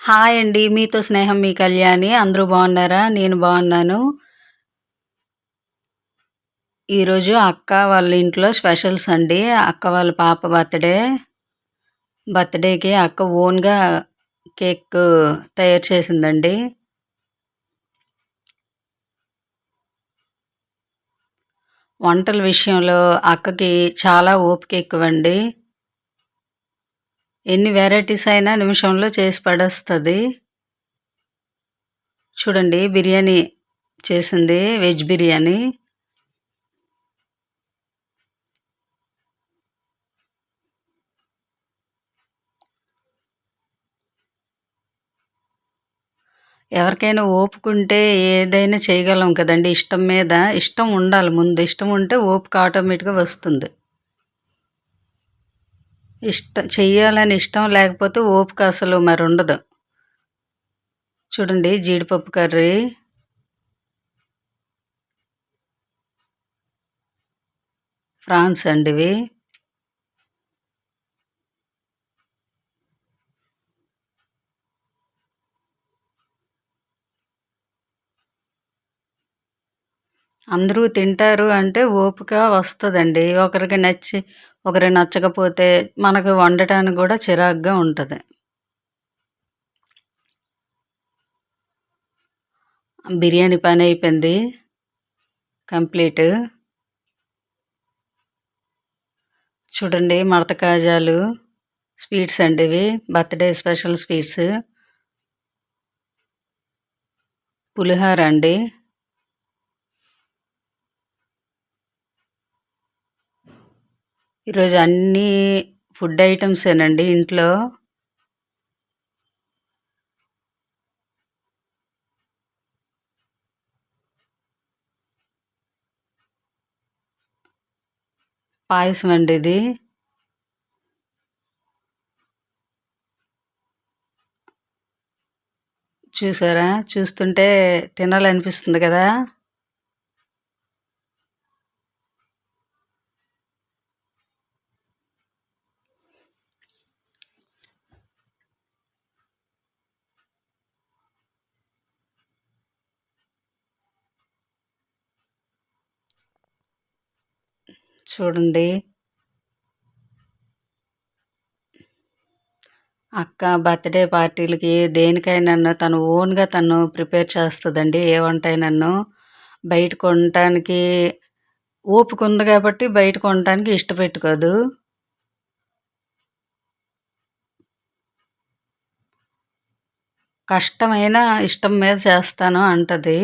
Hi అండి మీతో స్నేహం మీ కళ్యాణి. అందరూ బాగున్నారా? నేను బాగున్నాను. ఈరోజు అక్క వాళ్ళ ఇంట్లో స్పెషల్స్ అండి. అక్క వాళ్ళ పాప బర్త్డే. బర్త్డేకి అక్క ఓన్గా కేక్ తయారు చేసిందండి. వంటల విషయంలో అక్కకి చాలా ఓపిక ఎక్కువండి. ఎన్ని వెరైటీస్ అయినా నిమిషంలో చేసి పడేస్తుంది. చూడండి బిర్యానీ చేసింది వెజ్ బిర్యానీ. ఎవరికైనా ఓపుకుంటే ఏదైనా చేయగలం కదండి. ఇష్టం మీద ఇష్టం ఉండాలి ముందు. ఇష్టం ఉంటే ఓపిక ఆటోమేటిక్గా వస్తుంది. ఇష్టం చెయ్యాలని ఇష్టం లేకపోతే ఓపిక అసలు మరి ఉండదు. చూడండి జీడిపప్పు కర్రీ. ఫ్రాన్స్ అండి ఇవి. అందరూ తింటారు అంటే ఓపిక వస్తుందండి. ఒకరికి నచ్చి ఒకరు నచ్చకపోతే మనకు వండటానికి కూడా చిరాకుగా ఉంటుంది. బిర్యానీ పని అయిపోయింది. కంప్లీట్. చూడండి మడత కాజాలు స్వీట్స్ అండి ఇవి. Birthday special sweets. పులిహోర అండి. ఈరోజు అన్నీ ఫుడ్ ఐటమ్సేనండి ఇంట్లో? పాయసం అండి ఇది. చూసారా? చూస్తుంటే తినాలనిపిస్తుంది కదా? చూడండి. అక్క బర్త్డే పార్టీలకి దేనికైనా తను ఓన్గా తను ప్రిపేర్ చేస్తుందండి. ఏ వంట నన్ను బయట కొనటానికి ఓపిక ఉంది కాబట్టి బయట కొనటానికి ఇష్టపెట్టుకోదు. కష్టమైన ఇష్టం మీద చేస్తాను అంటది.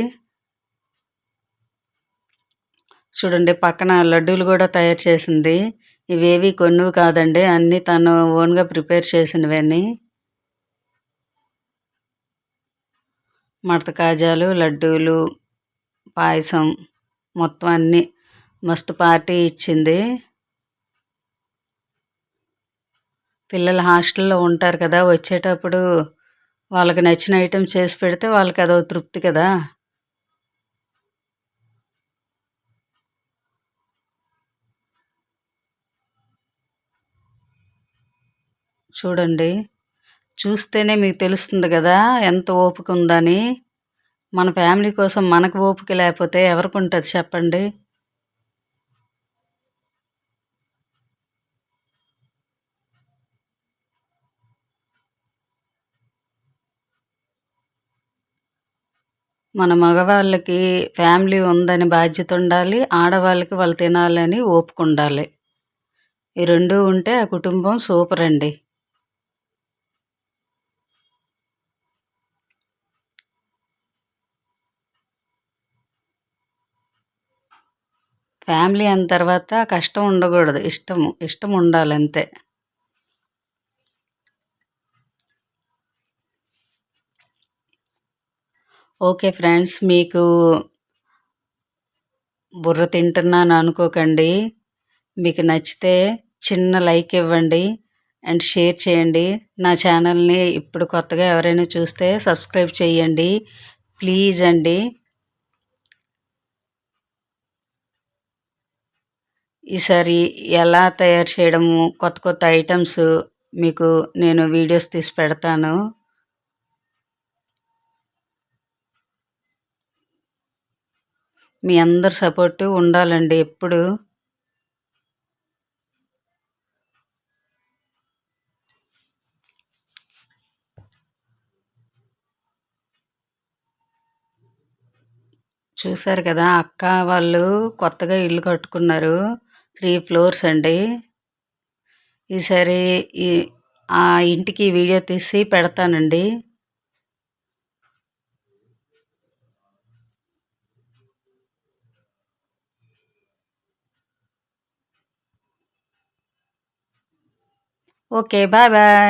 చూడండి పక్కన లడ్డూలు కూడా తయారు చేసింది. ఇవేవి కొన్నివి కాదండి అన్నీ తను ఓన్గా ప్రిపేర్ చేసినవన్నీ. మడత కాజాలు లడ్డూలు పాయసం మొత్తం అన్నీ మస్తు పార్టీ ఇచ్చింది. పిల్లలు హాస్టల్లో ఉంటారు కదా వచ్చేటప్పుడు వాళ్ళకి నచ్చిన ఐటెం చేసి పెడితే వాళ్ళకి అదో తృప్తి కదా. చూడండి. చూస్తేనే మీకు తెలుస్తుంది కదా ఎంత ఓపిక ఉందని. మన ఫ్యామిలీ కోసం మనకు ఓపిక లేకపోతే ఎవరికి ఉంటుంది చెప్పండి. మన మగవాళ్ళకి ఫ్యామిలీ ఉందని బాధ్యత ఉండాలి ఆడవాళ్ళకి వాళ్ళు తినాలని ఓపుకుండాలి ఈ రెండు ఉంటే ఆ కుటుంబం సూపర్ అండి. ఫ్యామిలీ అన్న తర్వాత కష్టం ఉండకూడదు. ఇష్టము ఇష్టం ఉండాలి అంతే. ఓకే ఫ్రెండ్స్ మీకు బుర్ర తింటున్నాను అనుకోకండి. మీకు నచ్చితే చిన్న లైక్ ఇవ్వండి అండ్ షేర్ చేయండి. నా ఛానల్ని ఇప్పుడు కొత్తగా ఎవరైనా చూస్తే సబ్స్క్రైబ్ చేయండి. ప్లీజ్ అండి. ఈసారి ఎలా తయారు చేయడము కొత్త కొత్త ఐటమ్స్ మీకు నేను వీడియోస్ తీసి పెడతాను. మీ అందరి సపోర్ట్ ఉండాలండి ఎప్పుడు. చూశారు కదా అక్క వాళ్ళు కొత్తగా ఇల్లు కట్టుకున్నారు. త్రీ ఫ్లోర్స్ అండి. ఈసారి ఈ ఆ ఇంటికి వీడియో తీసి పెడతానండి. Okay bye bye.